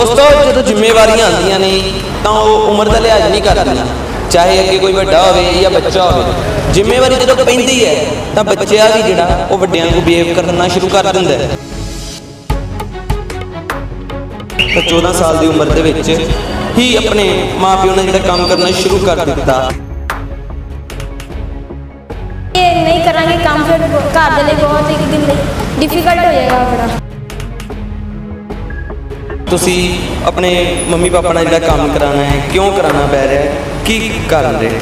ਦੋਸਤੋ, ਜਦੋਂ ਜ਼ਿੰਮੇਵਾਰੀਆਂ ਆਉਂਦੀਆਂ ਨੇ, ਤਾਂ ਉਹ ਉਮਰ ਦਾ ਲਿਹਾਜ਼ ਨਹੀਂ ਕਰਦੀਆਂ। ਚਾਹੇ ਅੱਗੇ ਕੋਈ ਵੱਡਾ ਹੋਵੇ ਜਾਂ ਬੱਚਾ ਹੋਵੇ। ਜ਼ਿੰਮੇਵਾਰੀ ਜਦੋਂ ਪੈਂਦੀ ਹੈ, ਤਾਂ ਬੱਚਿਆ ਵੀ ਜਿਹੜਾ, ਉਹ ਵੱਡਿਆਂ ਨੂੰ ਬਿਹੇਵ ਕਰਨਾ ਸ਼ੁਰੂ ਕਰ ਦਿੰਦਾ ਹੈ। ਤਾਂ 14 ਸਾਲ ਦੀ ਉਮਰ ਦੇ ਵਿੱਚ ਹੀ ਆਪਣੇ ਮਾਪਿਓ ਨੇ ਜਿਹੜਾ ਕੰਮ ਕਰਨਾ ਸ਼ੁਰੂ ਕਰ ਦਿੱਤਾ। ਇਹ ਨਹੀਂ ਕਰਾਂਗੇ ਕੰਮ, ਫਿਰ ਘਰ ਦੇ ਲਈ ਬਹੁਤ ਇੱਕ ਦਿਨ ਲਈ ਡਿਫਿਕਲਟ ਹੋ ਜਾਏਗਾ ਬੜਾ ਤੁਸੀਂ ਆਪਣੇ ਮੰਮੀ ਪਾਪਾ ਨਾਲ ਜਿਹੜਾ ਕੰਮ ਕਰਾਉਣਾ ਹੈ ਕਿਉਂ ਕਰਾਉਣਾ ਪੈ ਰਿਹਾ ਹੈ? ਕੀ ਕਾਰਨ ਰਹੇ?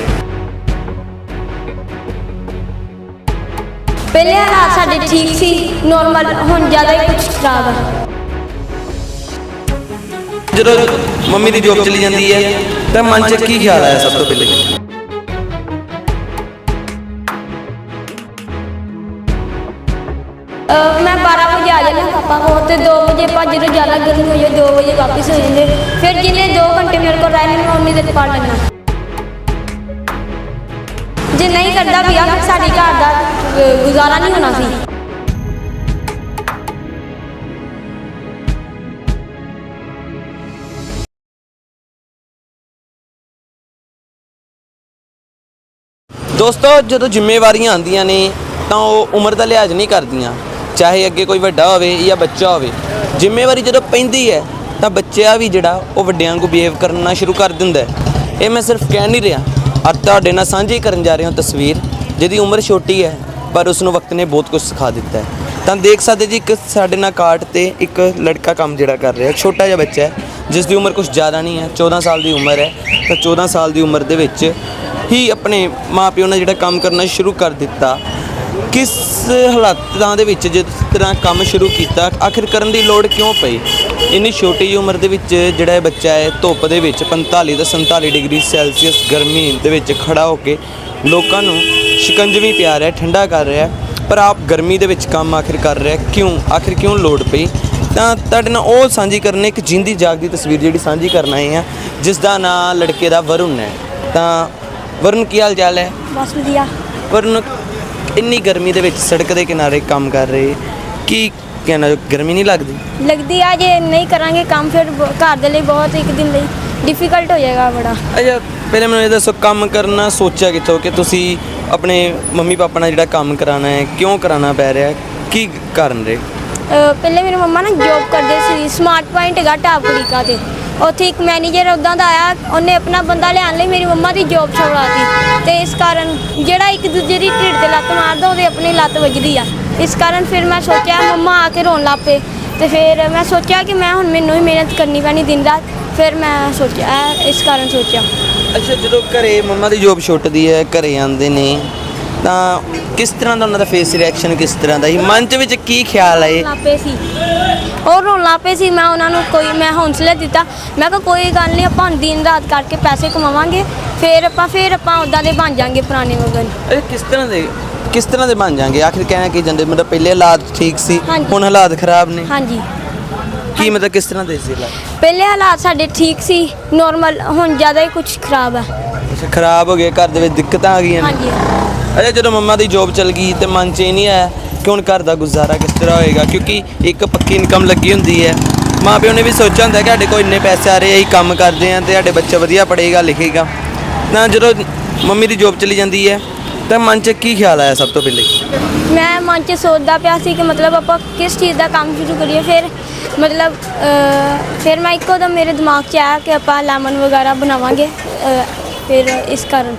ਪਹਿਲੇ ਹਾਲਾਤ ਸਾਡੇ ਠੀਕ ਸੀ ਨੋਰਮਲ ਹੁਣ ਜ਼ਿਆਦਾ ਹੀ ਕੁਝ ਖਰਾਬ ਹੈ ਜਦੋਂ ਮੰਮੀ ਦੀ ਜੋਬ ਚਲੀ ਜਾਂਦੀ ਹੈ ਤਾਂ ਮਨ 'ਚ ਕੀ ਖਿਆਲ ਆਇਆ ਸਭ ਤੋਂ ਪਹਿਲੇ? ਮੈਂ 12 ਵਜੇ ਆ ਜਾਣਾ ਪਾਪਾ ਕੋਲ। ਤੇ 2 ਵਜੇ ਭੱਜ ਜਦੋਂ ਜ਼ਿਆਦਾ ਗਰਮੀ ਹੋ 2 ਵਜੇ ਵਾਪਸ ਹੋ ਜਾਂਦੇ। ਫਿਰ ਜਿੰਨੇ 2 ਘੰਟੇ ਮੇਰੇ ਕੋਲ ਰਹਿਣੇ ਮੈਂ ਉਨੀ ਦੇਰ ਪੜ੍ਹ ਲੈਣਾ ਜੇ ਨਹੀਂ ਕਰਦਾ ਵੀ ਆ ਸਾਡੇ ਘਰ ਦਾ ਅਹ, ਗੁਜ਼ਾਰਾ ਨਹੀਂ ਹੋਣਾ ਸੀ। ਦੋਸਤੋ ਜਦੋਂ ਜ਼ਿੰਮੇਵਾਰੀਆਂ ਆਉਂਦੀਆਂ ਨੇ ਤਾਂ ਉਹ ਉਮਰ ਦਾ ਲਿਹਾਜ਼ ਨਹੀਂ ਕਰਦੀਆਂ। ਚਾਹੇ ਅੱਗੇ ਕੋਈ ਵੱਡਾ ਹੋਵੇ ਜਾਂ ਬੱਚਾ ਹੋਵੇ, ਜ਼ਿੰਮੇਵਾਰੀ ਜਦੋਂ ਪੈਂਦੀ ਹੈ, ਤਾਂ ਬੱਚਿਆ ਵੀ ਜਿਹੜਾ ਉਹ ਵੱਡਿਆਂ ਨੂੰ ਬਿਹੇਵ ਕਰਨਾ ਸ਼ੁਰੂ ਕਰ ਦਿੰਦਾ ਹੈ। ਇਹ ਮੈਂ ਸਿਰਫ ਕਹਿ ਨਹੀਂ ਰਿਹਾ। ਅੱਜ ਤੁਹਾਡੇ ਨਾਲ ਸਾਂਝੀ ਕਰਨ ਜਾ ਰਿਹਾ ਹਾਂ ਤਸਵੀਰ, ਜਿਹਦੀ ਉਮਰ ਛੋਟੀ ਹੈ, ਪਰ ਉਸ ਨੂੰ ਵਕਤ ਨੇ ਬਹੁਤ ਕੁਝ ਸਿਖਾ ਦਿੱਤਾ ਹੈ। ਤਾਂ ਦੇਖ ਸਕਦੇ ਜੀ, ਇੱਕ ਸਾਡੇ ਨਾਲ ਕਾਰਟ ਤੇ ਇੱਕ ਲੜਕਾ ਕੰਮ ਜਿਹੜਾ ਕਰ ਰਿਹਾ, ਛੋਟਾ ਜਿਹਾ ਬੱਚਾ ਹੈ, ਜਿਸ ਦੀ ਉਮਰ ਕੁਝ ਜ਼ਿਆਦਾ ਨਹੀਂ ਹੈ 14 ਸਾਲ ਦੀ ਉਮਰ ਹੈ। ਤਾਂ 14 ਸਾਲ ਦੀ ਉਮਰ ਦੇ ਵਿੱਚ ਹੀ ਆਪਣੇ ਮਾਪਿਓ ਨੇ ਜਿਹੜਾ ਕੰਮ ਕਰਨਾ ਸ਼ੁਰੂ ਕਰ ਦਿੱਤਾ। ਕਿਸ ਹਾਲਾਤਾਂ ਦੇ ਵਿੱਚ ਜਿਸ ਤਰ੍ਹਾਂ ਕੰਮ ਸ਼ੁਰੂ ਕੀਤਾ ਆਖਿਰ ਕਰਨ ਦੀ ਲੋੜ ਕਿਉਂ ਪਈ? ਇੰਨੀ ਛੋਟੀ ਉਮਰ ਦੇ ਵਿੱਚ ਜਿਹੜਾ ਇਹ ਬੱਚਾ ਹੈ ਧੁੱਪ ਦੇ ਵਿੱਚ 45 ਤੋਂ 47 ਡਿਗਰੀ ਸੈਲਸੀਅਸ ਗਰਮੀ ਦੇ ਵਿੱਚ ਖੜਾ ਹੋ ਕੇ ਲੋਕਾਂ ਨੂੰ ਸ਼ਿਕੰਜਵੀ ਪਿਆ ਰਿਹਾ ਠੰਡਾ ਕਰ ਰਿਹਾ ਪਰ ਆਪ ਗਰਮੀ ਦੇ ਵਿੱਚ ਕੰਮ ਆਖਿਰ ਕਰ ਰਿਹਾ ਕਿਉਂ? ਆਖਿਰ ਕਿਉਂ ਲੋੜ ਪਈ? ਤਾਂ ਤੁਹਾਡੇ ਨਾਲ ਉਹ ਸਾਂਝੀ ਕਰਨੇ ਇੱਕ ਜਿੰਦੀ ਜਾਗਦੀ ਤਸਵੀਰ ਜਿਹੜੀ ਸਾਂਝੀ ਕਰਨ ਆਏ ਆ ਜਿਸ ਦਾ ਨਾਂ ਲੜਕੇ ਦਾ ਵਰੁਣ ਹੈ। ਤਾਂ ਵਰੁਣ ਕੀ ਹਾਲ ਚਾਲ ਹੈ? ਬਸ ਵਧੀਆ। ਵਰੁਣ ਇੰਨੀ ਗਰਮੀ ਦੇ ਵਿੱਚ ਸੜਕ ਦੇ ਕਿਨਾਰੇ ਕੰਮ ਕਰ ਰਹੇ ਕੀ ਕਹਿਣਾ ਗਰਮੀ ਨਹੀਂ ਲੱਗਦੀ? ਲੱਗਦੀ ਆ ਜੇ ਨਹੀਂ ਕਰਾਂਗੇ ਕੰਮ ਫਿਰ ਬ- ਘਰ ਦੇ ਲਈ ਬਹੁਤ ਇੱਕ ਦਿਨ ਲਈ ਡਿਫਿਕਲਟ ਹੋ ਜਾਏਗਾ ਬੜਾ। ਅੱਛਾ ਪਹਿਲੇ ਮੈਨੂੰ ਇਹ ਦੱਸੋ ਕੰਮ ਕਰਨਾ ਸੋਚਿਆ ਕਿੱਥੋਂ ਕਿ ਤੁਸੀਂ ਆਪਣੇ ਮੰਮੀ ਪਾਪਾ ਨਾਲ ਜਿਹੜਾ ਕੰਮ ਕਰਾਉਣਾ ਹੈ ਕਿਉਂ ਕਰਾਉਣਾ ਪੈ ਰਿਹਾ? ਹੈ? ਕੀ ਕਾਰਨ ਰਹੇ? ਪਹਿਲੇ ਮੇਰੇ ਮੰਮਾ ਨਾ ਜੋਬ ਕਰਦੇ ਸੀ ਸਮਾਰਟ ਪੁਆਇੰਟ ਹੈਗਾ ਟਾਪਰੀਕਾ ਤੇ। ਉੱਥੇ ਇੱਕ ਮੈਨੇਜਰ ਉਦਾਂ ਦਾ ਆਇਆ ਉਹਨੇ ਆਪਣਾ ਬੰਦਾ ਲਿਆਉਣ ਲਈ ਮੇਰੀ ਮੰਮਾ ਦੀ ਜੋਬ ਛੁਡਵਾਤੀ ਤੇ ਇਸ ਕਾਰਨ ਜਿਹੜਾ ਇੱਕ ਦੂਜੇ ਦੀ ਢਿੱਡ ਤੇ ਲੱਤ ਮਾਰਦਾ ਉਹਦੇ ਆਪਣੀ ਲੱਤ ਵੱਜਦੀ ਆ। ਇਸ ਕਾਰਨ ਫਿਰ ਮੈਂ ਸੋਚਿਆ ਮੰਮਾ ਆ ਕੇ ਰੋਣ ਲੱਗ ਪਏ। ਤੇ ਫਿਰ ਮੈਂ ਸੋਚਿਆ ਕਿ ਮੈਂ ਹੁਣ ਮੈਨੂੰ ਹੀ ਮਿਹਨਤ ਕਰਨੀ ਪੈਣੀ ਦਿਨ ਰਾਤ। ਫਿਰ ਮੈਂ ਸੋਚਿਆ ਇਸ ਕਾਰਨ ਸੋਚਿਆ। ਅੱਛਾ ਜਦੋਂ ਘਰੇ ਮੰਮਾ ਦੀ ਜੋਬ ਛੁੱਟਦੀ ਹੈ ਘਰੇ ਆਉਂਦੇ ਨੇ ਤਾਂ ਕਿਸ ਤਰ੍ਹਾਂ ਦਾ ਉਹਨਾਂ ਦਾ ਫੇਸ ਰਿਐਕਸ਼ਨ ਕਿਸ ਤਰ੍ਹਾਂ ਦਾ ਸੀ? ਮਨ ਚ ਵਿੱਚ ਕੀ ਖਿਆਲ ਆਏ? ਲਾਪੇ ਸੀ। ਉਹ ਰੋਣ ਲੱਗ ਪਏ ਸੀ। ਮੈਂ ਉਹਨਾਂ ਨੂੰ ਕੋਈ ਮੈਂ ਹੌਂਸਲਾ ਦਿੱਤਾ। ਮੈਂ ਕਿਹਾ ਕੋਈ ਗੱਲ ਨਹੀਂ ਆਪਾਂ ਦਿਨ ਰਾਤ ਕਰਕੇ ਪੈਸੇ ਕਮਾਵਾਂਗੇ। ਫਿਰ ਆਪਾਂ ਫਿਰ ਆਪਾਂ ਉਦਾਂ ਦੇ ਬਣ ਜਾਾਂਗੇ ਪੁਰਾਣੇ ਵਗਨ ਇਹ ਕਿਸ ਤਰ੍ਹਾਂ ਦੇ ਕਿਸ ਤਰ੍ਹਾਂ ਦੇ ਬਣ ਜਾਣਗੇ ਆਖਿਰ ਕਹਿਣਾ ਕੀ ਜਾਂਦੇ? ਮਤਲਬ ਪਹਿਲੇ ਹਾਲਾਤ ਠੀਕ ਸੀ ਹਾਂਜੀ। ਹੁਣ ਹਾਲਾਤ ਖਰਾਬ ਨੇ। ਹਾਂਜੀ। ਕੀ ਮਤਲਬ ਕਿਸ ਤਰ੍ਹਾਂ ਦੇ ਸੀ ਹਾਲਾਤ? ਪਹਿਲੇ ਹਾਲਾਤ ਸਾਡੇ ਠੀਕ ਸੀ ਨੋਰਮਲ ਹੁਣ ਜ਼ਿਆਦਾ ਹੀ ਕੁਝ ਖਰਾਬ ਅੱਛਾ ਖਰਾਬ ਹੋ ਗਏ ਘਰ ਦੇ ਵਿੱਚ ਦਿੱਕਤਾਂ ਆ ਗਈਆਂ ਨੇ। ਹਾਂਜੀ। ਅੱਛਾ ਜਦੋਂ ਮੰਮਾ ਦੀ ਜੋਬ ਚਲ ਗਈ ਤੇ ਮਨ 'ਚ ਇਹ ਨਹੀਂ ਆਇਆ ਕਿ ਹੁਣ ਘਰ ਦਾ ਗੁਜ਼ਾਰਾ ਕਿਸ ਤਰ੍ਹਾਂ ਹੋਏਗਾ? ਕਿਉਂਕਿ ਇੱਕ ਪੱਕੀ ਇਨਕਮ ਲੱਗੀ ਹੁੰਦੀ ਹੈ। ਮਾਂ ਪਿਓ ਨੇ ਵੀ ਸੋਚਿਆ ਹੁੰਦਾ ਕਿ ਸਾਡੇ ਕੋਲ ਇੰਨੇ ਪੈਸੇ ਆ ਰਹੇ ਅਸੀਂ ਕੰਮ ਕਰਦੇ ਆ ਤੇ ਸਾਡੇ ਬੱਚਾ ਵਧੀਆ ਪੜ੍ਹੇਗਾ ਲਿਖੇਗਾ। ਤਾਂ ਜਦੋਂ ਮੰਮੀ ਦੀ ਜੋਬ ਚਲੀ ਜਾਂਦੀ ਹੈ ਤਾਂ ਮਨ 'ਚ ਕੀ ਖਿਆਲ ਆਇਆ ਸਭ ਤੋਂ ਪਹਿਲੇ? ਮੈਂ ਮਨ 'ਚ ਸੋਚਦਾ ਪਿਆ ਸੀ ਕਿ ਮਤਲਬ ਆਪਾਂ ਕਿਸ ਚੀਜ਼ ਦਾ ਕੰਮ ਸ਼ੁਰੂ ਕਰੀਏ ਫਿਰ ਮਤਲਬ ਅਹ, ਫਿਰ ਮੈਂ ਇੱਕੋ ਦਮ ਮੇਰੇ ਦਿਮਾਗ 'ਚ ਆਇਆ ਕਿ ਆਪਾਂ ਲੈਮਨ ਵਗੈਰਾ ਬਣਾਵਾਂਗੇ ਅਹ, ਫਿਰ ਇਸ ਕਾਰਨ।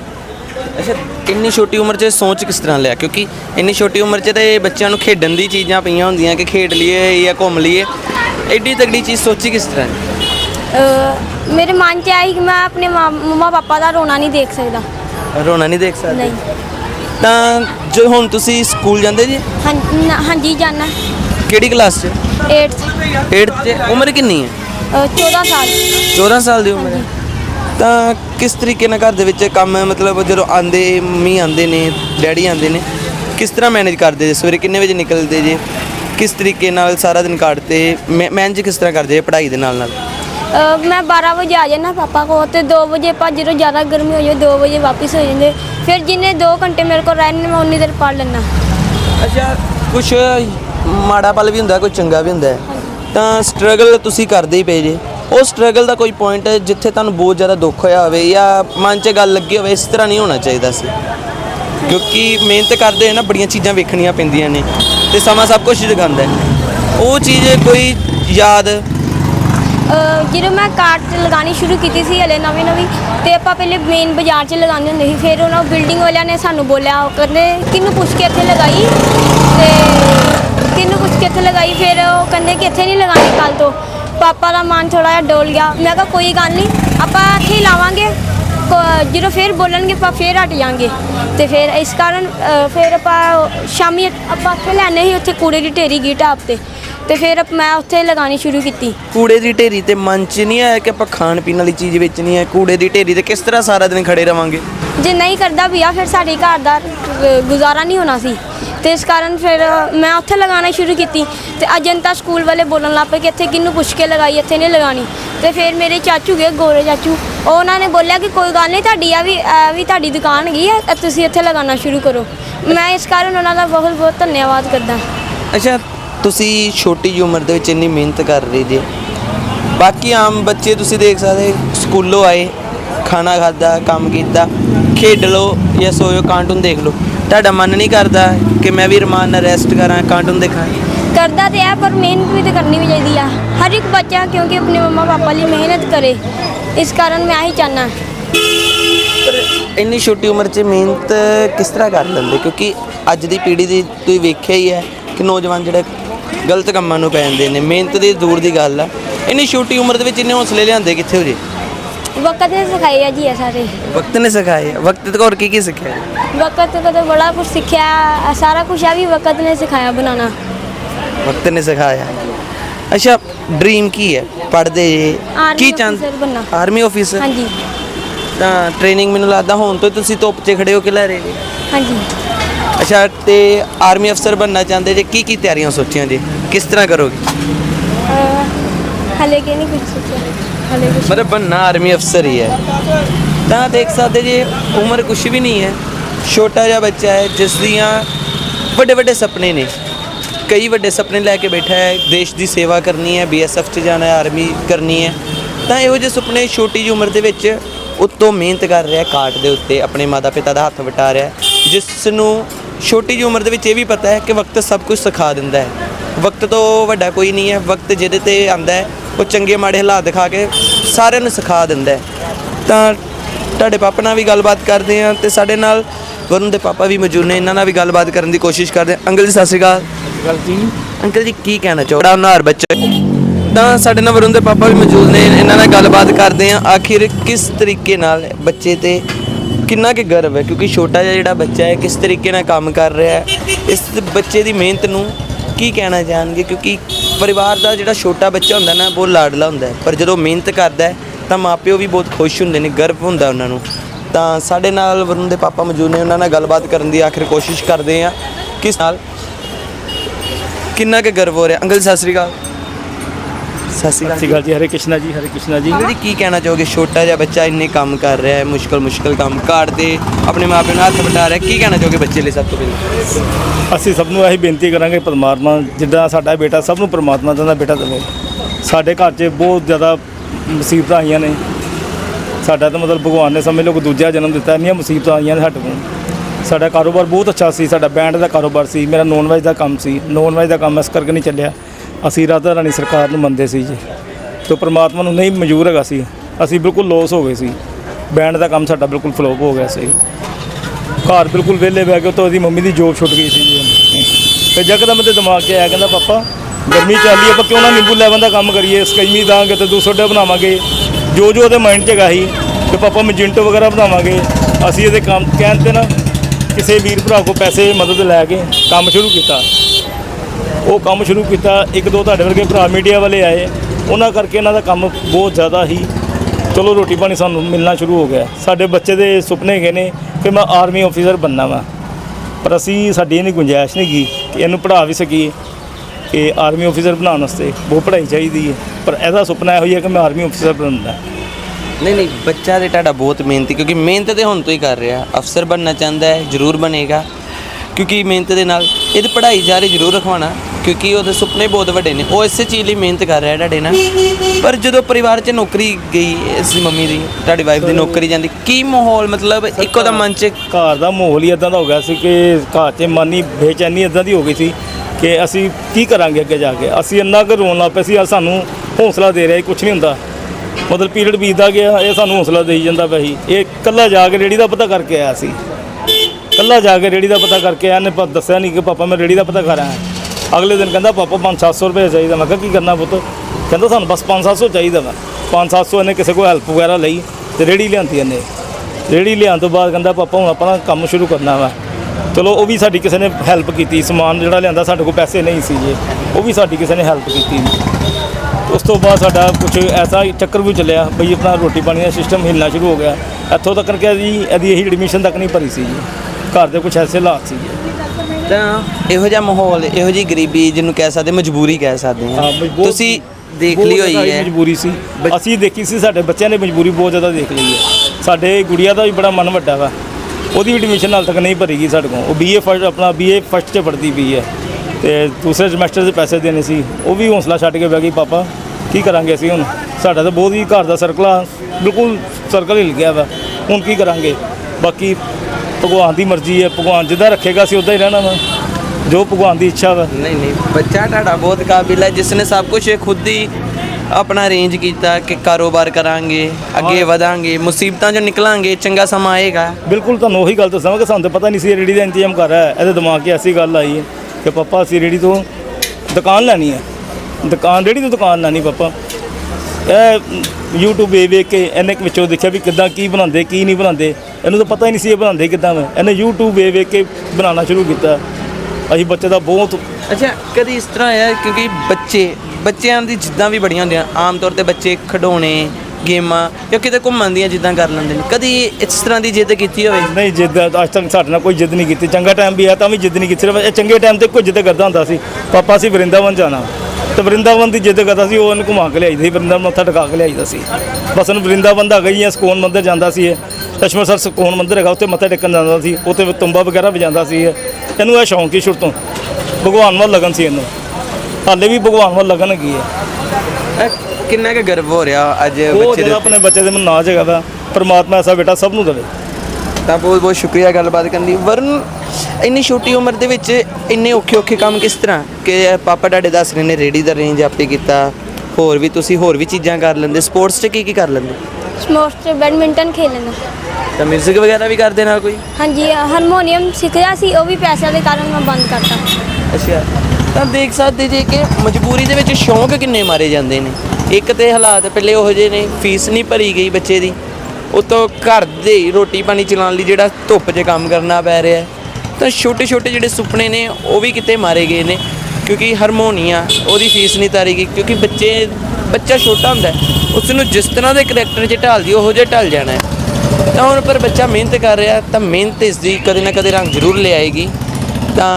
ਅੱਛਾ ਇੰਨੀ ਛੋਟੀ ਉਮਰ 'ਚ ਸੋਚ ਕਿਸ ਤਰ੍ਹਾਂ ਲਿਆ? ਕਿਉਂਕਿ ਇੰਨੀ ਛੋਟੀ ਉਮਰ 'ਚ ਤੇ ਬੱਚਿਆਂ ਨੂੰ ਖੇਡਣ ਦੀ ਚੀਜ਼ਾਂ ਪਈਆਂ ਹੁੰਦੀਆਂ ਕਿ ਖੇਡ ਲਈਏ ਜਾਂ ਘੁੰਮ ਲਈਏ। ਐਡੀ ਤਗੜੀ ਚੀਜ਼ ਸੋਚੀ ਕਿਸ ਤਰ੍ਹਾਂ? ਅਹ ਮੇਰੇ ਮਨ 'ਚ ਆਈ ਕਿ ਮੈਂ ਆਪਣੇ ਮਾਂ- ਮੰਮਾ ਪਾਪਾ ਦਾ ਰੋਣਾ ਨਹੀਂ ਦੇਖ ਸਕਦਾ। ਰੋਣਾ ਨਹੀਂ ਦੇਖ ਸਕਦੇ? ਨਹੀਂ। ਤਾਂ ਜੋ ਹੁਣ ਤੁਸੀਂ ਸਕੂਲ ਜਾਂਦੇ ਜੀ? ਹਾਂ ਨਾ- ਹਾਂਜੀ ਜਾਨਾ। ਕਿਹੜੀ ਕਲਾਸ 'ਚ? 8th 8th 'ਚ? ਉਮਰ ਕਿੰਨੀ ਹੈ? 14 ਸਾਲ। 14 ਸਾਲ ਦੀ ਉਮਰ ਹੈ। ਤਾਂ ਕਿਸ ਤਰੀਕੇ ਨਾਲ ਘਰ ਦੇ ਵਿੱਚ ਕੰਮ ਮਤਲਬ ਜਦੋਂ ਆਂਦੇ ਮੰਮੀ ਆਂਦੇ ਨੇ ਡੈਡੀ ਆਂਦੇ ਨੇ ਕਿਸ ਤਰ੍ਹਾਂ ਮੈਨੇਜ ਕਰਦੇ ਜੇ? ਸਵੇਰੇ ਕਿੰਨੇ ਵਜੇ ਨਿਕਲਦੇ ਜੇ? ਕਿਸ ਤਰੀਕੇ ਨਾਲ ਸਾਰਾ ਦਿਨ ਕੱਢਦੇ ਮੈਨੇਜ ਕਿਸ ਤਰ੍ਹਾਂ ਕਰਦੇ ਜੇ ਪੜ੍ਹਾਈ ਦੇ ਨਾਲ ਨਾਲ? ਅਹ ਮੈਂ 12 ਵਜੇ ਆ ਜਾਣਾ ਪਾਪਾ ਕੋਲ ਤੇ 2 ਵਜੇ ਭੱਜ ਜਦੋਂ ਜ਼ਿਆਦਾ ਗਰਮੀ ਹੋ ਜਾਏ 2 ਵਜੇ ਵਾਪਸ ਹੋ ਜਾਂਦੇ। ਫਿਰ ਜਿੰਨੇ 2 ਘੰਟੇ ਮੇਰੇ ਕੋਲ ਰਹਿਣੇ ਮੈਂ ਉਨੀ ਦੇਰ ਪੜ੍ਹ ਲੈਣਾ ਅੱਛਾ ਕੁਝ ਮਾੜਾ ਪਲ ਵੀ ਹੁੰਦਾ ਕੋਈ ਚੰਗਾ ਵੀ ਹੁੰਦਾ। ਹੈ। ਤਾਂ ਸਟਰਗਲ ਤੁਸੀਂ ਕਰਦੇ ਹੀ ਪਏ ਜੇ? ਉਹ ਸਟਰਗਲ ਦਾ ਕੋਈ ਪੁਆਇੰਟ ਜਿੱਥੇ ਤੁਹਾਨੂੰ ਬਹੁਤ ਜ਼ਿਆਦਾ ਦੁੱਖ ਹੋਇਆ ਹੋਵੇ ਜਾਂ ਮਨ 'ਚ ਗੱਲ ਲੱਗੀ ਹੋਵੇ, ਇਸ ਤਰ੍ਹਾਂ ਨਹੀਂ ਹੋਣਾ ਚਾਹੀਦਾ ਸੀ। ਕਿਉਂਕਿ ਮਿਹਨਤ ਕਰਦੇ ਆ ਨਾ ਬੜੀਆਂ ਚੀਜ਼ਾਂ ਵੇਖਣੀਆਂ ਪੈਂਦੀਆਂ ਨੇ ਤੇ ਸਮਾਂ ਸਭ ਕੁਝ ਦਿਖਾਉਂਦਾ ਹੈ। ਉਹ ਚੀਜ਼ ਕੋਈ ਯਾਦ? ਅਹ ਜਦੋਂ ਮੈਂ ਕਾਰਟ 'ਚ ਲਗਾਉਣੀ ਸ਼ੁਰੂ ਕੀਤੀ ਸੀ ਹਲੇ ਨਵੀਂ ਨਵੀਂ ਤੇ ਆਪਾਂ ਪਹਿਲੇ ਮੇਨ ਬਾਜ਼ਾਰ 'ਚ ਲਗਾਉਂਦੇ ਹੁੰਦੇ ਸੀ, ਫਿਰ ਉਹਨਾਂ ਬਿਲਡਿੰਗ ਵਾਲਿਆਂ ਨੇ ਸਾਨੂੰ ਬੋਲਿਆ, ਉਹ ਕਹਿੰਦੇ, ਕਿਹਨੂੰ ਪੁੱਛ ਕੇ ਇੱਥੇ ਲਗਾਈ? ਤੇ ਕਿਹਨੂੰ ਪੁੱਛ ਕੇ ਇੱਥੇ ਲਗਾਈ, ਫਿਰ ਉਹ ਕਹਿੰਦੇ ਕਿ ਇੱਥੇ ਨਹੀਂ ਲਗਾਣੀ ਕੱਲ ਤੋਂ। ਪਾਪਾ ਦਾ ਮਨ ਥੋੜਾ ਜਿਹਾ ਡੋਲ ਗਿਆ। ਮੈਂ ਕਿਹਾ ਕੋਈ ਗੱਲ ਨਹੀਂ ਆਪਾਂ ਇੱਥੇ ਹੀ ਲਾਵਾਂਗੇ। ਕੋ- ਜਦੋਂ ਫਿਰ ਬੋਲਣਗੇ ਆਪਾਂ ਫਿਰ ਹਟ ਜਾਾਂਗੇ। ਤੇ ਫਿਰ ਇਸ ਕਾਰਨ ਅ, ਫਿਰ ਆਪਾਂ ਸ਼ਾਮੀ ਆਪਾਂ ਇੱਥੇ ਲੈਣੇ ਸੀ ਉੱਥੇ ਕੂੜੇ ਦੀ ਢੇਰੀ ਗਈ ਢਾਬ ਤੇ। ਤੇ ਫਿਰ ਮੈਂ ਉੱਥੇ ਲਗਾਉਣੀ ਸ਼ੁਰੂ ਕੀਤੀ। ਕੂੜੇ ਦੀ ਢੇਰੀ ਤੇ ਮਨ 'ਚ ਨਹੀਂ ਆਇਆ ਕਿ ਆਪਾਂ ਖਾਣ ਪੀਣ ਵਾਲੀ ਚੀਜ਼ ਵੇਚਣੀ ਹੈ ਕੂੜੇ ਦੀ ਢੇਰੀ ਤੇ ਕਿਸ ਤਰ੍ਹਾਂ ਸਾਰਾ ਦਿਨ ਖੜੇ ਰਵਾਂਗੇ? ਜੇ ਨਹੀਂ ਕਰਦਾ ਪਿਆ ਫਿਰ ਸਾਡੇ ਘਰ ਦਾ ਅ, ਗੁਜ਼ਾਰਾ ਨਹੀਂ ਹੋਣਾ ਸੀ। ਤੇ ਇਸ ਕਾਰਨ ਫਿਰ ਮੈਂ ਉੱਥੇ ਲਗਾਉਣਾ ਸ਼ੁਰੂ ਕੀਤੀ ਤੇ ਅਜੰਤਾ ਸਕੂਲ ਵਾਲੇ ਬੋਲਣ ਲੱਗ ਪਏ ਕਿ ਇੱਥੇ ਕਿਹਨੂੰ ਪੁੱਛ ਕੇ ਲਗਾਈ, ਇੱਥੇ ਨਹੀਂ ਲਗਾਣੀ ਤੇ ਫਿਰ ਮੇਰੇ ਚਾਚੂ ਗਏ, ਗੋਰੇ ਚਾਚੂ। ਉਹ ਉਹਨਾਂ ਨੇ ਬੋਲਿਆ ਕਿ ਕੋਈ ਗੱਲ ਨਹੀਂ, ਤੁਹਾਡੀ ਆ ਵੀ ਇਹ ਵੀ ਤੁਹਾਡੀ ਦੁਕਾਨ ਹੈਗੀ ਹੈ ਤੁਸੀਂ ਇੱਥੇ ਲਗਾਉਣਾ ਸ਼ੁਰੂ ਕਰੋ। ਮੈਂ ਇਸ ਕਾਰਨ ਉਹਨਾਂ ਦਾ ਬਹੁਤ ਬਹੁਤ ਧੰਨਵਾਦ ਕਰਦਾ। ਅੱਛਾ, ਤੁਸੀਂ ਛੋਟੀ ਜਿਹੀ ਉਮਰ ਦੇ ਵਿੱਚ ਇੰਨੀ ਮਿਹਨਤ ਕਰ ਰਹੇ ਜੇ। ਬਾਕੀ ਆਮ ਬੱਚੇ ਤੁਸੀਂ ਦੇਖ ਸਕਦੇ, ਸਕੂਲੋਂ ਆਏ, ਖਾਣਾ ਖਾਦਾ ਕੰਮ ਕੀਤਾ, ਖੇਡ ਲਓ ਜਾਂ ਸੋਇਓ ਕਾਰਟੂਨ ਦੇਖ ਲਓ। ਤੁਹਾਡਾ ਮਨ ਨਹੀਂ ਕਰਦਾ ਕਿ ਮੈਂ ਵੀ ਰਮਾਨ ਨਾਲ ਰੈਸਟ ਕਰਾਂ ਕਾਰਟੂਨ ਦੇਖਾਂ? ਕਰਦਾ ਤੇ ਹੈ ਪਰ ਮਿਹਨਤ ਵੀ ਤੇ ਕਰਨੀ ਵੀ ਚਾਹੀਦੀ ਆ। ਹਰ ਇੱਕ ਬੱਚਾ ਕਿਉਂਕਿ ਆਪਣੇ ਮੰਮਾ ਪਾਪਾ ਲਈ ਮਿਹਨਤ ਕਰੇ। ਇਸ ਕਾਰਨ ਮੈਂ ਆਹੀ ਚਾਹਨਾ ਇੰਨੀ ਛੋਟੀ ਉਮਰ 'ਚ ਮਿਹਨਤ ਕਿਸ ਤਰ੍ਹਾਂ ਕਰ ਲੈਂਦੇ? ਕਿਉਂਕਿ ਅੱਜ ਦੀ ਪੀੜ੍ਹੀ ਦੀ ਤੁਸੀਂ ਵੇਖਿਆ ਹੀ ਹੈ ਕਿ ਨੌਜਵਾਨ ਜਿਹੜੇ ਗਲਤ ਕੰਮਾਂ ਨੂੰ ਪੈ ਜਾਂਦੇ ਨੇ। ਮਿਹਨਤ ਦੀ ਦੂਰ ਦੀ ਗੱਲ ਆ। ਇੰਨੀ ਛੋਟੀ ਉਮਰ ਦੇ ਵਿੱਚ ਇੰਨੇ ਹੌਸਲੇ ਲਿਆਂਦੇ ਕਿੱਥੇ ਹੋ ਜੇ? ਵਕਤ ਨੇ ਸਿਖਾਏ ਆ ਜੀ ਇਹ ਸਾਰੇ। ਵਕਤ ਨੇ ਸਿਖਾਏ ਆ। ਵਕਤ ਤੋਂ ਹੋਰ ਕੀ ਕੀ ਸਿੱਖਿਆ ਵਕਤ ਕਦੇ ਬੜਾ ਕੁਝ ਸਿੱਖਿਆ। ਇਹ ਸਾਰਾ ਕੁਝ ਆ ਵੀ ਵਕਤ ਨੇ ਸਿਖਾਇਆ ਬਣਾਉਣਾ। ਵਕਤ ਨੇ ਸਿਖਾਇਆ। ਅੱਛਾ ਡ੍ਰੀਮ ਕੀ ਹੈ? ਜੇ। Army ਕੀ officer ਬਣਨਾ। ਆਰਮੀ ਆਫੀਸਰ ਹਾਂਜੀ। ਤਾਂ ਟ੍ਰੇਨਿੰਗ ਮੈਨੂੰ ਲੱਗਦਾ ਹੁਣ ਤੋਂ ਤੁਸੀਂ ਧੁੱਪ 'ਚ ਖੜੇ ਹੋ ਕੇ ਲੈ ਰਹੇ ਜੀ। ਹਾਂਜੀ। ਅੱਛਾ ਤੇ ਆਰਮੀ ਅਫਸਰ ਬਣਨਾ ਚਾਹੁੰਦੇ ਜੇ ਕੀ ਕੀ ਤਿਆਰੀਆਂ ਸੋਚੀਆਂ ਜੀ? ਕਿਸ ਤਰ੍ਹਾਂ ਕਰੋਗੇ? ਹਲੇ ਕਿ ਨਹੀਂ ਕੁਝ ਸੋਚਿਆ ਹਲੇ ਕੁਝ ਮਤਲਬ ਬੰਨਾ ਆਰਮੀ ਅਫਸਰ ਹੀ ਹੈ। ਤਾਂ ਦੇਖ ਸਕਦੇ ਜੀ ਉਮਰ ਕੁਛ ਵੀ ਨਹੀਂ ਹੈ, ਛੋਟਾ ਜਿਹਾ ਬੱਚਾ ਹੈ, ਜਿਸ ਦੀਆਂ ਵੱਡੇ ਵੱਡੇ ਸੁਪਨੇ ਨੇ। ਕਈ ਵੱਡੇ ਸੁਪਨੇ ਲੈ ਕੇ ਬੈਠਾ ਹੈ, ਦੇਸ਼ ਦੀ ਸੇਵਾ ਕਰਨੀ ਹੈ ਬੀਐਸਐਫ 'ਚ ਜਾਣਾ ਹੈ, ਆਰਮੀ ਕਰਨੀ ਹੈ। ਤਾਂ ਇਹੋ ਜਿਹੇ ਸੁਪਨੇ ਛੋਟੀ ਜਿਹੀ ਉਮਰ ਦੇ ਵਿੱਚ ਉੱਤੋਂ ਮਿਹਨਤ ਕਰ ਰਿਹਾ ਕਾਟ ਦੇ ਉੱਤੇ ਆਪਣੇ ਮਾਤਾ ਪਿਤਾ ਦਾ ਹੱਥ ਵਟਾ ਰਿਹਾ ਜਿਸ ਨੂੰ ਛੋਟੀ ਜਿਹੀ ਉਮਰ ਦੇ ਵਿੱਚ ਇਹ ਵੀ ਪਤਾ ਹੈ ਕਿ ਵਕਤ ਸਭ ਕੁਝ ਸਿਖਾ ਦਿੰਦਾ ਹੈ। ਵਕਤ ਤੋਂ ਵੱਡਾ ਕੋਈ ਨਹੀਂ ਹੈ, ਵਕਤ ਜਿਹਦੇ ਤੇ ਆਂਦਾ ਹੈ ਉਹ ਚੰਗੇ ਮਾੜੇ ਹਾਲਾਤ ਦਿਖਾ ਕੇ ਸਾਰਿਆਂ ਨੂੰ ਸਿਖਾ ਦਿੰਦਾ ਹੈ। ਤਾਂ ਤੁਹਾਡੇ ਪਾਪਾ ਨਾਲ ਵੀ ਗੱਲਬਾਤ ਕਰਦੇ ਹਾਂ ਤੇ ਸਾਡੇ ਨਾਲ ਵਰੁਣ ਦੇ ਪਾਪਾ ਵੀ ਮੌਜੂਦ ਨੇ ਇਹਨਾਂ ਨਾਲ ਵੀ ਗੱਲਬਾਤ ਕਰਨ ਦੀ ਕੋਸ਼ਿਸ਼ ਕਰਦੇ ਹਾਂ। ਅੰਕਲ ਜੀ ਸਤਿ ਸ਼੍ਰੀ ਅਕਾਲ। ਗੱਲ ਜੀ। ਅੰਕਲ ਜੀ ਕੀ ਕਹਿਣਾ ਚਾਹੋ? ਬੜਾ ਹੁਨਾਰ ਬੱਚਾ। ਤਾਂ ਸਾਡੇ ਨਾਲ ਵਰੁਣ ਦੇ ਪਾਪਾ ਵੀ ਮੌਜੂਦ ਨੇ ਇਹਨਾਂ ਨਾਲ ਗੱਲਬਾਤ ਕਰਦੇ ਹਾਂ। ਆਖਿਰ ਕਿਸ ਤਰੀਕੇ ਨਾਲ ਬੱਚੇ ਤੇ ਕਿੰਨਾ ਕਿ ਗਰਵ ਹੈ? ਕਿਉਂਕਿ ਛੋਟਾ ਜਿਹਾ ਜਿਹੜਾ ਬੱਚਾ ਹੈ ਕਿਸ ਤਰੀਕੇ ਨਾਲ ਕੰਮ ਕਰ ਰਿਹਾ ਹੈ ਇਸ ਬੱਚੇ ਦੀ ਮਿਹਨਤ ਨੂੰ ਕੀ ਕਹਿਣਾ ਚਾਹਣਗੇ? ਕਿਉਂਕਿ ਪਰਿਵਾਰ ਦਾ ਜਿਹੜਾ ਛੋਟਾ ਬੱਚਾ ਹੁੰਦਾ ਨਾ, ਬਹੁਤ ਲਾਡਲਾ ਹੁੰਦਾ ਹੈ। ਪਰ ਜਦੋਂ ਮਿਹਨਤ ਕਰਦਾ ਹੈ, ਤਾਂ ਮਾਪਿਓ ਵੀ ਬਹੁਤ ਖੁਸ਼ ਹੁੰਦੇ ਨੇ, ਗਰਵ ਹੁੰਦਾ ਉਹਨਾਂ ਨੂੰ। ਤਾਂ ਸਾਡੇ ਨਾਲ ਵਰੁਣ ਦੇ ਪਾਪਾ ਮੌਜੂਦ ਨੇ, ਉਹਨਾਂ ਨਾਲ ਗੱਲਬਾਤ ਕਰਨ ਦੀ ਆਖਿਰ ਕੋਸ਼ਿਸ਼ ਕਰਦੇ ਹਾਂ ਕਿਸ ਨਾਲ ਕਿੰਨਾ ਕੁ ਗਰਵ ਹੋ ਰਿਹਾ। ਅੰਕਲ, ਸਤਿ ਸ੍ਰੀ ਅਕਾਲ। ਸਤਿ ਸ੍ਰੀ ਸਤਿ ਅਕਾਲ ਸ਼੍ਰੀ ਅਕਾਲ ਜੀ ਹਰੇ ਕ੍ਰਿਸ਼ਨਾ ਜੀ ਹਰੇ ਕ੍ਰਿਸ਼ਨਾ ਜੀ। ਜੀ ਕੀ ਕਹਿਣਾ ਚਾਹੋਗੇ? ਛੋਟਾ ਜਿਹਾ ਬੱਚਾ ਇੰਨੇ ਕੰਮ ਕਰ ਰਿਹਾ ਹੈ ਮੁਸ਼ਕਲ ਮੁਸ਼ਕਲ ਕੰਮ। ਕਾੜਦੇ ਆਪਣੇ ਮਾਪਿਆਂ ਨਾਲ ਹੱਥ ਵਟਾ ਰਿਹਾ ਕੀ ਕਹਿਣਾ ਚਾਹੋਗੇ ਬੱਚੇ ਲਈ ਸਭ ਤੋਂ ਪਹਿਲਾਂ? ਅਸੀਂ ਸਭ ਨੂੰ ਇਹੀ ਬੇਨਤੀ ਕਰਾਂਗੇ ਪਰਮਾਤਮਾ ਜਿੱਦਾਂ ਸਾਡਾ ਬੇਟਾ ਸਭ ਨੂੰ ਪਰਮਾਤਮਾ ਦਾ ਬੇਟਾ ਦੇਵੇ। ਸਾਡੇ ਘਰ 'ਚ ਬਹੁਤ ਜ਼ਿਆਦਾ ਮੁਸੀਬਤਾਂ ਆਈਆਂ ਨੇ। ਸਾਡਾ ਤਾਂ ਮਤਲਬ ਭਗਵਾਨ ਨੇ ਸਮਝ ਲਓ ਕੋਈ ਦੂਜਾ ਜਨਮ ਦਿੱਤਾ ਇੰਨੀਆਂ ਮੁਸੀਬਤਾਂ ਆਈਆਂ ਨੇ ਸਾਡੇ ਕੋਲ। ਸਾਡਾ ਕਾਰੋਬਾਰ ਬਹੁਤ ਅੱਛਾ ਸੀ ਸਾਡਾ ਬੈਂਡ ਦਾ ਕਾਰੋਬਾਰ ਸੀ। ਮੇਰਾ ਨੌਨ ਵੈਜ ਦਾ ਕੰਮ ਸੀ। ਨੌਨ ਵੈਜ ਦਾ ਕੰਮ ਇਸ ਕਰਕੇ ਨਹੀਂ ਚੱਲਿਆ। ਅਸੀਂ ਰਾਧਾ ਰਾਣੀ ਸਰਕਾਰ ਨੂੰ ਮੰਨਦੇ ਸੀ ਜੀ। ਤੇ ਪ੍ਰਮਾਤਮਾ ਨੂੰ ਨਹੀਂ ਮਨਜ਼ੂਰ ਹੈਗਾ ਸੀ। ਅਸੀਂ ਬਿਲਕੁਲ ਲੋਸ ਹੋ ਗਏ ਸੀ। ਬੈਂਡ ਦਾ ਕੰਮ ਸਾਡਾ ਬਿਲਕੁਲ ਫਲੋਪ ਹੋ ਗਿਆ ਸੀ। ਘਰ ਬਿਲਕੁਲ ਵਿਹਲੇ ਬਹਿ ਕੇ ਤੋਂ ਉਹਦੀ ਮੰਮੀ ਦੀ ਜੋਬ ਛੁੱਟ ਗਈ ਸੀ ਜੀ। ਤੇ ਜਕਦਮ ਤੇ ਦਿਮਾਗ 'ਚ ਆਇਆ, ਕਹਿੰਦਾ, ਪਾਪਾ, ਗਰਮੀ ਚੱਲੀ ਆਪਾਂ ਕਿਉਂ ਨਾ ਨਿੰਬੂ ਲੈਵਨ ਦਾ ਕੰਮ ਕਰੀਏ, ਸਕੈਮੀ ਦਾਂਗੇ ਤੇ ਦੋ ਸੋਡੇ ਬਣਾਵਾਂਗੇ। ਜੋ ਜੋ ਉਹਦੇ ਮਾਈਂਡ 'ਚ ਹੈਗਾ ਸੀ ਕਿ ਪਾਪਾ ਮਜਿੰਟੋ ਵਗੈਰਾ ਬਣਾਵਾਂਗੇ। ਅਸੀਂ ਇਹਦੇ ਕੰਮ ਕਹਿਣ ਤੇ ਨਾ ਕਿਸੇ ਵੀਰ ਭਰਾ ਕੋ ਪੈਸੇ, ਮਦਦ ਲੈ ਕੇ ਕੰਮ ਸ਼ੁਰੂ ਕੀਤਾ। ਉਹ ਕੰਮ ਸ਼ੁਰੂ ਕੀਤਾ। ਇੱਕ ਦੋ ਤੁਹਾਡੇ ਵਰਗੇ ਭਰਾ ਮੀਡੀਆ ਵਾਲੇ ਆਏ। ਉਹਨਾਂ ਕਰਕੇ ਇਹਨਾਂ ਦਾ ਕੰਮ ਬਹੁਤ ਜ਼ਿਆਦਾ ਹੀ ਚਲੋ ਰੋਟੀ ਪਾਣੀ ਸਾਨੂੰ ਮਿਲਣਾ ਸ਼ੁਰੂ ਹੋ ਗਿਆ। ਸਾਡੇ ਬੱਚੇ ਦੇ ਸੁਪਨੇ ਹੈਗੇ ਨੇ ਕਿ ਮੈਂ ਆਰਮੀ ਆਫੀਸਰ ਬਣਨਾ ਵਾਂ। ਪਰ ਅਸੀਂ, ਸਾਡੀ ਇਹਨੀ ਗੁੰਜਾਇਸ਼ ਨਹੀਂ ਗਈ ਕਿ ਇਹਨੂੰ ਪੜ੍ਹਾ ਵੀ ਸਕੀਏ ਕਿ ਆਰਮੀ ਆਫੀਸਰ ਬਣਾਉਣ ਵਾਸਤੇ ਬਹੁਤ ਪੜ੍ਹਾਈ ਚਾਹੀਦੀ ਹੈ। ਪਰ ਇਹਦਾ ਸੁਪਨਾ ਇਹੋ ਹੀ ਹੈ ਕਿ ਮੈਂ ਆਰਮੀ ਆਫੀਸਰ ਬਣਨਾ। ਨਹੀਂ ਨਹੀਂ, ਬੱਚਾ ਤੇ ਤੁਹਾਡਾ ਬਹੁਤ ਮਿਹਨਤੀ, ਕਿਉਂਕਿ ਮਿਹਨਤ ਤੇ ਹੁਣ ਤੋਂ ਹੀ ਕਰ ਰਿਹਾ। ਅਫਸਰ ਬਣਨਾ ਚਾਹੁੰਦਾ ਹੈ, ਜ਼ਰੂਰ ਬਣੇਗਾ। ਕਿਉਂਕਿ ਮਿਹਨਤ ਦੇ ਨਾਲ ਇਹਦੀ ਪੜ੍ਹਾਈ ਜਾਰੀ ਜ਼ਰੂਰ ਰਖਵਾਉਣਾ, ਕਿਉਂਕਿ ਉਹਦੇ ਸੁਪਨੇ ਬਹੁਤ ਵੱਡੇ ਨੇ। ਉਹ ਇਸੇ ਚੀਜ਼ ਲਈ ਮਿਹਨਤ ਕਰ ਰਿਹਾ ਤੁਹਾਡੇ ਨਾਲ। ਪਰ ਜਦੋਂ ਪਰਿਵਾਰ 'ਚ ਨੌਕਰੀ ਗਈ, ਇਸ ਦੀ ਮੰਮੀ ਦੀ, ਤੁਹਾਡੀ ਵਾਈਫ ਦੀ ਨੌਕਰੀ ਜਾਂਦੀ, ਕੀ ਮਾਹੌਲ, ਮਤਲਬ ਇੱਕੋ ਦਾ ਮਨ 'ਚ ਘਰ ਦਾ ਮਾਹੌਲ ਹੀ ਇਦਾਂ ਦਾ ਹੋ ਗਿਆ ਸੀ ਕਿ ਘਰ 'ਚ ਮਨ ਹੀ ਬੇਚੈਨੀ ਇਦਾਂ ਦੀ ਹੋ ਗਈ ਸੀ ਕਿ ਅਸੀਂ ਕੀ ਕਰਾਂਗੇ ਅੱਗੇ ਜਾ ਕੇ? ਅਸੀਂ ਇੰਨਾ ਕੁ ਰੋਣ ਲੱਗ ਪਏ ਸੀ ਯਾਰ ਸਾਨੂੰ ਹੌਸਲਾ ਦੇ ਰਿਹਾ ਕੁਝ ਨਹੀਂ ਹੁੰਦਾ। ਮਤਲਬ ਪੀਰੀਅਡ ਬੀਤਦਾ ਗਿਆ, ਇਹ ਸਾਨੂੰ ਹੌਸਲਾ ਦੇਈ ਜਾਂਦਾ ਪਿਆ ਸੀ। ਇਹ ਇਕੱਲਾ ਜਾ ਕੇ ਰੇੜੀ ਦਾ ਪਤਾ ਕਰਕੇ ਆਇਆ ਸੀ। ਇਕੱਲਾ ਜਾ ਕੇ ਰੇੜੀ ਦਾ ਪਤਾ ਕਰਕੇ ਆਇਆ, ਇਹਨੇ ਪ- ਦੱਸਿਆ ਨਹੀਂ ਕਿ ਪਾਪਾ ਮੈਂ ਰੇੜੀ ਦਾ ਪਤਾ ਕਰ ਆਇਆ। ਅਗਲੇ ਦਿਨ ਕਹਿੰਦਾ, ਪਾਪਾ 5-700 ਰੁਪਏ ਚਾਹੀਦਾ ਮੈਂ ਕਿਹਾ, ਕੀ ਕਰਨਾ ਪੁੱਤ? ਕਹਿੰਦਾ, ਸਾਨੂੰ ਬਸ 5-700 ਚਾਹੀਦਾ ਵਾ 5-700 ਇਹਨੇ ਕਿਸੇ ਕੋਲ ਹੈਲਪ ਵਗੈਰਾ ਲਈ ਤੇ ਰੇੜੀ ਲਿਆਂਦੀ ਇਹਨੇ। ਰੇੜੀ ਲਿਆਉਣ ਤੋਂ ਬਾਅਦ ਕਹਿੰਦਾ, ਪਾਪਾ, ਹੁਣ ਆਪਣਾ ਕੰਮ ਸ਼ੁਰੂ ਕਰਨਾ ਵਾ। ਚਲੋ, ਉਹ ਵੀ ਸਾਡੀ ਕਿਸੇ ਨੇ ਹੈਲਪ ਕੀਤੀ, ਸਮਾਨ ਜਿਹੜਾ ਲਿਆਂਦਾ ਸਾਡੇ ਕੋਲ ਪੈਸੇ ਨਹੀਂ ਸੀ ਜੀ। ਉਹ ਵੀ ਸਾਡੀ ਕਿਸੇ ਨੇ ਹੈਲਪ ਕੀਤੀ ਉਸ ਤੋਂ ਬਾਅਦ ਸਾਡਾ ਕੁਝ ਐਸਾ ਚੱਕਰ ਵੀ ਚੱਲਿਆ ਬਈ ਆਪਣਾ ਰੋਟੀ ਪਾਣੀ ਦਾ ਸਿਸਟਮ ਹਿੱਲਣਾ ਸ਼ੁਰੂ ਹੋ ਗਿਆ। ਇੱਥੋਂ ਤੱਕ ਕਿ ਜੀ ਇਹਦੀ ਇਹੀ ਐਡਮਿਸ਼ਨ ਤੱਕ ਨਹੀਂ ਭਰੀ ਸੀ ਜੀ। ਘਰ ਦੇ ਕੁਝ ਐਸੇ ਹਾਲਾਤ ਸੀ ਜੀ ਤਾਂ ਇਹੋ ਜਿਹਾ ਮਾਹੌਲ ਇਹੋ ਜਿਹੀ ਗਰੀਬੀ ਜਿਹਨੂੰ ਕਹਿ ਸਕਦੇ ਮਜਬੂਰੀ ਕਹਿ ਸਕਦੇ ਹਾਂ, ਹਾਂ ਮਜਬੂਰ- ਤੁਸੀਂ ਦੇਖ ਬਹੁਤ ਲਈ ਹੋਈ ਜ਼ਿਆਦਾ ਹੈ ਮਜਬੂਰੀ ਸੀ। ਬੱਚ- ਅਸੀਂ ਦੇਖੀ ਸੀ ਸਾਡੇ ਬੱਚਿਆਂ ਨੇ ਮਜਬੂਰੀ ਬਹੁਤ ਜ਼ਿਆਦਾ ਦੇਖ ਲਈ ਹੈ। ਸਾਡੇ ਗੁੜੀਆ ਦਾ ਵੀ ਬੜਾ ਮਨ ਵੱਡਾ ਵਾ। ਉਹਦੀ ਐਡਮਿਸ਼ਨ ਹਾਲ ਤੱਕ ਨਹੀਂ ਭਰੀ ਗਈ ਸਾਡੇ ਕੋਲ। ਉਹ ਬੀਏ ਫਸਟ ਆਪਣਾ ਬੀਏ ਫਸਟ 'ਚ ਪੜ੍ਹਦੀ ਪਈ ਹੈ। ਤੇ ਦੂਸਰੇ ਸਮੈਸਟਰ ਦੇ ਪੈਸੇ ਦੇਣੇ ਸੀ। ਉਹ ਵੀ ਹੌਸਲਾ ਛੱਡ ਕੇ ਬਹਿ ਗਈ ਪਾਪਾ ਕੀ ਕਰਾਂਗੇ ਅਸੀਂ ਹੁਣ? ਸਾਡਾ ਤਾਂ ਬਹੁਤ ਹੀ ਘਰ ਦਾ ਸਰਕਲ ਆ। ਬਿਲਕੁਲ ਸਰਕਲ ਹਿਲ ਗਿਆ ਵਾ। ਹੁਣ ਕੀ ਕਰਾਂਗੇ? ਬਾਕੀ ਭਗਵਾਨ ਦੀ ਮਰਜ਼ੀ ਹੈ ਭਗਵਾਨ ਜਿੱਦਾਂ ਰੱਖੇਗਾ ਅਸੀਂ ਉਦਾਂ ਹੀ ਰਹਿਣਾ ਵਾ। ਜੋ ਭਗਵਾਨ ਦੀ ਇੱਛਾ ਵਾ। ਨਹੀਂ ਨਹੀਂ ਬੱਚਾ ਤੁਹਾਡਾ ਬਹੁਤ ਕਾਬਿਲ ਹੈ ਜਿਸ ਨੇ ਸਭ ਕੁਝ ਖੁਦ ਹੀ ਆਪਣਾ ਅਰੇਂਜ ਕੀਤਾ ਕਿ ਕਾਰੋਬਾਰ ਕਰਾਂਗੇ ਅੱਗੇ ਵਧਾਂਗੇ ਮੁਸੀਬਤਾਂ ਚੋਂ ਨਿਕਲਾਂਗੇ ਚੰਗਾ ਸਮਾਂ ਆਏਗਾ। ਬਿਲਕੁਲ ਤੁਹਾਨੂੰ ਉਹੀ ਗੱਲ ਦੱਸਾਂ ਕਿ ਸਾਨੂੰ ਤਾਂ ਪਤਾ ਨਹੀਂ ਸੀ ਰੇੜੀ ਦਾ ਇੰਤਜ਼ਾਮ ਕਰ ਰਿਹਾ ਹੈ। ਇਹਦੇ ਦਿਮਾਗ 'ਚ ਐਸੀ ਗੱਲ ਆਈ ਹੈ ਕਿ ਪਾਪਾ ਅਸੀਂ ਰੇੜੀ ਤੋਂ ਦੁਕਾਨ ਲੈਣੀ ਹੈ। ਦੁਕਾਨ ਰੇੜੀ ਤੋਂ ਦੁਕਾਨ ਲੈਣੀ ਪਾਪਾ। ਇਹ YouTube ਵੇਖ ਵੇਖ ਕੇ ਇਹਨੇ ਇੱਕ ਵਿੱਚੋਂ ਦੇਖਿਆ ਵੀ ਕਿੱਦਾਂ ਕੀ ਬਣਾਉਂਦੇ ਕੀ ਨਹੀਂ ਬਣਾਉਂਦੇ। ਇਹਨੂੰ ਤਾਂ ਪਤਾ ਹੀ ਨਹੀਂ ਸੀ ਇਹ ਬਣਾਉਂਦੇ ਕਿੱਦਾਂ ਵਾ। ਇਹਨੇ YouTube ਵੇਖ ਵੇਖ ਕੇ ਬਣਾਉਣਾ ਸ਼ੁਰੂ ਕੀਤਾ। ਅਸੀਂ ਬੱਚੇ ਦਾ ਬਹੁਤ ਅੱਛਾ ਕਦੀ ਇਸ ਤਰ੍ਹਾਂ ਹੈ ਕਿਉਂਕਿ ਬੱਚੇ ਬੱਚਿਆਂ ਦੀ ਜਿੱਦਾਂ ਵੀ ਬੜੀਆਂ ਹੁੰਦੀਆਂ ਆਮ ਤੌਰ ਤੇ ਬੱਚੇ ਖਿਡੌਣੇ ਗੇਮਾਂ ਜਾਂ ਕਿਤੇ ਘੁੰਮਣ ਦੀਆਂ ਜਿੱਦਾਂ ਕਰ ਲੈਂਦੇ ਨੇ। ਕਦੀ ਇਸ ਤਰ੍ਹਾਂ ਦੀ ਜਿੱਦ ਕੀਤੀ ਹੋਵੇ? ਨਹੀਂ ਜਿੱਦ ਅੱਜ ਤੱਕ ਸਾਡੇ ਨਾਲ ਕੋਈ ਜਿੱਦ ਨਹੀਂ ਕੀਤੀ। ਚੰਗਾ ਟਾਈਮ ਵੀ ਆ ਤਾਂ ਵੀ ਜਿੱਦ ਨਹੀਂ ਕੀਤੀ। ਸਿਰਫ ਇਹ ਚੰਗੇ ਟਾਈਮ ਤੇ ਕੋਈ ਜਿੱਦ ਕਰਦਾ ਹੁੰਦਾ ਸੀ। ਪਾਪਾ ਅਸੀਂ ਵਰਿੰਦਾਵਨ ਜਾਣਾ। ਤੇ ਵਰਿੰਦਾਵਨ ਦੀ ਜਿੱਦ ਕਰਦਾ ਸੀ ਉਹਨੂੰ ਘੁਮਾ ਕੇ ਲਿਆਈ ਸੀ ਵਰਿੰਦਾਵਨ ਮੱਥਾ ਟਿਕਾ ਕੇ ਲਿਆਈਦਾ ਸੀ। ਬਸ ਉਹਨੂੰ ਵਰਿੰਦਾਵਨ ਦਾ ਗਈ ਹੈ ਸਕੂਨ ਮੰਦਰ ਜਾਂਦਾ ਸੀ ਲక్ష్ਮਣ ਸਰ ਸਕੂਨ ਮੰਦਰ ਹੈਗਾ ਉੱਥੇ ਮੱਥਾ ਟੇਕਣ ਜਾਂਦਾ ਸੀ ਉੱਥੇ ਤੁੰਬਾ ਵਗੈਰਾ ਵਜਾਉਂਦਾ ਸੀ ਇਹਨੂੰ ਇਹ ਸ਼ੌਂਕ ਹੀ ਛੁੱਟ। ਤੋਂ ਭਗਵਾਨ ਵੱਲ ਲਗਨ ਸੀ ਇਹਨੂੰ। ਹਾਲੇ ਵੀ ਭਗਵਾਨ ਵੱਲ ਲਗਨ ਹੈਗੀ ਹੈ ਕਿੰਨਾ ਕਿ ਗਰਵ ਹੋ ਰਿਹਾ ਅੱਜ ਬੱਚੇ ਦੇ ਆਪਣੇ ਬੱਚੇ ਦੇ ਮਨ ਨਾਜ ਹੈਗਾ ਦਾ ਪਰਮਾਤਮਾ ਐਸਾ ਬੇਟਾ ਸਭ ਨੂੰ ਦੇਵੇ। ਤਾਂ ਬਹੁਤ ਬਹੁਤ ਸ਼ੁਕਰੀਆ ਗੱਲਬਾਤ ਕਰਨ ਲਈ ਵਰਨ ਇੰਨੀ ਛੋਟੀ ਉਮਰ ਦੇ ਵਿੱਚ ਇੰਨੇ ਔਖੇ ਔਖੇ ਕੰਮ ਕਿਸ ਤਰ੍ਹਾਂ? ਕਿ ਪਾਪਾ ਤੁਹਾਡੇ ਦੱਸ ਰਹੇ ਨੇ ਰੇੜੀ ਦਾ ਰੇਂਜ ਆਪੇ ਕੀਤਾ। ਹੋਰ ਵੀ ਤੁਸੀਂ ਹੋਰ ਵੀ ਚੀਜ਼ਾਂ ਕਰ ਲੈਂਦੇ। ਸਪੋਰਟਸ 'ਚ ਕੀ ਕੀ ਕਰ ਲੈਂਦੇ? ਸਪੋਰਟਸ 'ਚ ਬੈਡਮਿੰਟਨ ਖੇਲਣਾ ਤਾਂ 뮤직 ਵਗੈਰਾ ਵੀ ਕਰਦੇ ਨਾਲ ਕੋਈ? ਹਾਂਜੀ ਹਾਰਮੋਨੀਅਮ ਸਿੱਖਿਆ ਸੀ ਉਹ ਵੀ ਪੈਸਿਆਂ ਦੇ ਕਾਰਨ ਮੈਂ ਬੰਦ ਕਰਤਾ। ਅੱਛਾ। ਤਾਂ ਦੇਖ ਸਕਦੇ ਜੇ ਕਿ ਮਜਬੂਰੀ ਦੇ ਵਿੱਚ ਸ਼ੌਂਕ ਕਿੰਨੇ ਮਾਰੇ ਜਾਂਦੇ ਨੇ। ਇੱਕ ਤੇ ਹਾਲਾਤ ਪਹਿਲੇ ਉਹੋ ਜਿਹੇ ਨੇ ਫੀਸ ਨਹੀਂ ਭਰੀ ਗਈ ਬੱਚੇ ਦੀ। ਉਤੋਂ ਘਰ ਦੇ ਰੋਟੀ ਪਾਣੀ ਚਲਾਉਣ ਲਈ ਜਿਹੜਾ ਧੁੱਪ 'ਚ ਕੰਮ ਕਰਨਾ ਪੈ ਰਿਹਾ। ਤਾਂ ਛੋਟੇ ਛੋਟੇ ਜਿਹੜੇ ਸੁਪਨੇ ਨੇ ਉਹ ਵੀ ਕਿਤੇ ਮਾਰੇ ਗਏ ਨੇ। ਕਿਉਂਕਿ ਹਾਰਮੋਨੀਆ ਉਹਦੀ ਫੀਸ ਨਹੀਂ ਤਾਰੀ ਗਈ। ਕਿਉਂਕਿ ਬੱਚੇ ਬੱਚਾ ਛੋਟਾ ਹੁੰਦਾ ਹੈ, ਉਸ ਨੂੰ ਜਿਸ ਤਰ੍ਹਾਂ ਦੇ ਕਰੈਕਟਰ 'ਚ ਢਾਲਦੀ ਉਹੋ ਜਿਹਾ ਢਲ ਜਾਣਾ ਹੈ। ਤਾਂ ਹੁਣ ਪਰ ਬੱਚਾ ਮਿਹਨਤ ਕਰ ਰਿਹਾ ਤਾਂ ਮਿਹਨਤ ਇਸ ਦੀ ਕਦੇ ਨਾ ਕਦੇ ਰੰਗ ਜ਼ਰੂਰ ਲਿਆਏਗੀ ਤਾਂ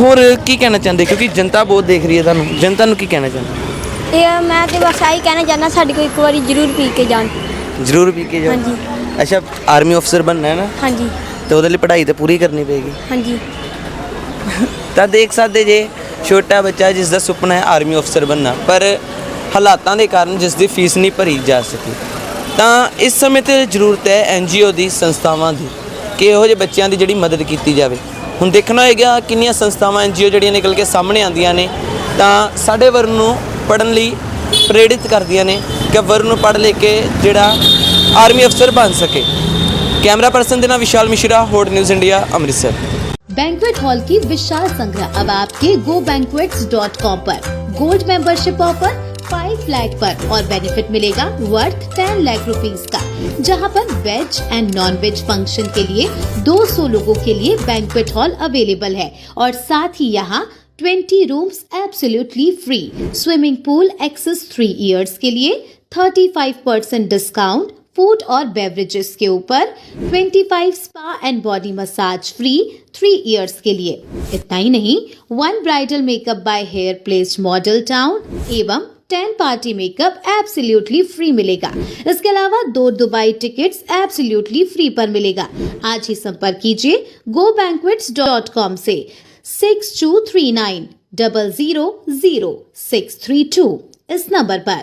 ਹੋਰ ਕੀ ਕਹਿਣਾ ਚਾਹੁੰਦੇ? ਕਿਉਂਕਿ ਜਨਤਾ ਬਹੁਤ ਦੇਖ ਰਹੀ ਹੈ ਤੁਹਾਨੂੰ। ਜਨਤਾ ਨੂੰ ਕੀ ਕਹਿਣਾ ਚਾਹੁੰਦੇ? ਇਹ ਮੈਂ ਤੇ ਬਸ ਆਹੀ ਕਹਿਣਾ ਚਾਹੁੰਦਾ ਸਾਡੇ ਕੋਲ ਇੱਕ ਵਾਰੀ ਜ਼ਰੂਰ ਪੀ ਕੇ ਜਾਣ। ਜ਼ਰੂਰ ਵੀ ਕੇ ਜਾਓ। ਹਾਂਜੀ। ਅੱਛਾ ਆਰਮੀ ਅਫਸਰ ਬਣਨਾ ਹੈ ਨਾ? ਹਾਂਜੀ। ਤੇ ਉਹਦੇ ਲਈ ਪੜ੍ਹਾਈ ਤੇ ਪੂਰੀ ਕਰਨੀ ਪਏਗੀ। ਹਾਂਜੀ। ਤਾਂ ਦੇਖ ਸਕਦੇ ਜੇ ਛੋਟਾ ਬੱਚਾ ਜਿਸ ਦਾ ਸੁਪਨਾ ਹੈ ਆਰਮੀ ਅਫਸਰ ਬਣਨਾ ਪਰ ਹਾਲਾਤਾਂ ਦੇ ਕਾਰਨ ਜਿਸ ਦੀ ਫੀਸ ਨਹੀਂ ਭਰੀ ਜਾ ਸਕੀ। ਤਾਂ ਇਸ ਸਮੇਂ ਤੇ ਜ਼ਰੂਰਤ ਹੈ ਐਨਜੀਓ ਦੀ ਸੰਸਥਾਵਾਂ ਦੀ ਕਿ ਇਹੋ ਜਿਹੇ ਬੱਚਿਆਂ ਦੀ ਜਿਹੜੀ ਮਦਦ ਕੀਤੀ ਜਾਵੇ। ਹੁਣ ਦੇਖਣਾ ਹੋਏਗਾ ਕਿੰਨੀਆਂ ਸੰਸਥਾਵਾਂ ਐਨਜੀਓ ਜਿਹੜੀਆਂ ਨਿਕਲ ਕੇ ਸਾਹਮਣੇ ਆਉਂਦੀਆਂ ਨੇ ਤਾਂ ਸਾਡੇ ਵਰਨ ਨੂੰ ਪੜਨ ਲਈ ਪ੍ਰੇਰਿਤ ਕਰਦੀਆਂ ਨੇ। ਕਿ ਵਰਨ ਨੂੰ ਪੜ੍ਹ ਲੈ ਕੇ ਜਿਹੜਾ ਆਰਮੀ ਅਫਸਰ ਬਣ ਸਕੇ कैमरा पर्सन देना Vishal Mishra hot news India Amritsar banquet hall की विशाल संग्रह अब आपके गो पर गोल्ड मेंबरशिप ऑफर 5 लाख पर और बेनिफिट मिलेगा वर्थ 10 लाख रुपीस का जहां पर veg and non veg function के लिए 200 लोगों के लिए बैंकवेट हॉल अवेलेबल है और साथ ही यहाँ 20 rooms absolutely free swimming pool access 3 years के लिए 35% डिस्काउंट फूड और बेवरेजेस के ऊपर 25 spa and body massage free three years के लिए इतना ही नहीं one bridal makeup by hair place model town एवं 10 पार्टी मेकअप एब्सोल्युटली फ्री मिलेगा इसके अलावा दो दुबई टिकट्स एब्सोल्युटली फ्री पर मिलेगा आज ही संपर्क कीजिए गो से six two three nine double zero zero six three two इस नंबर पर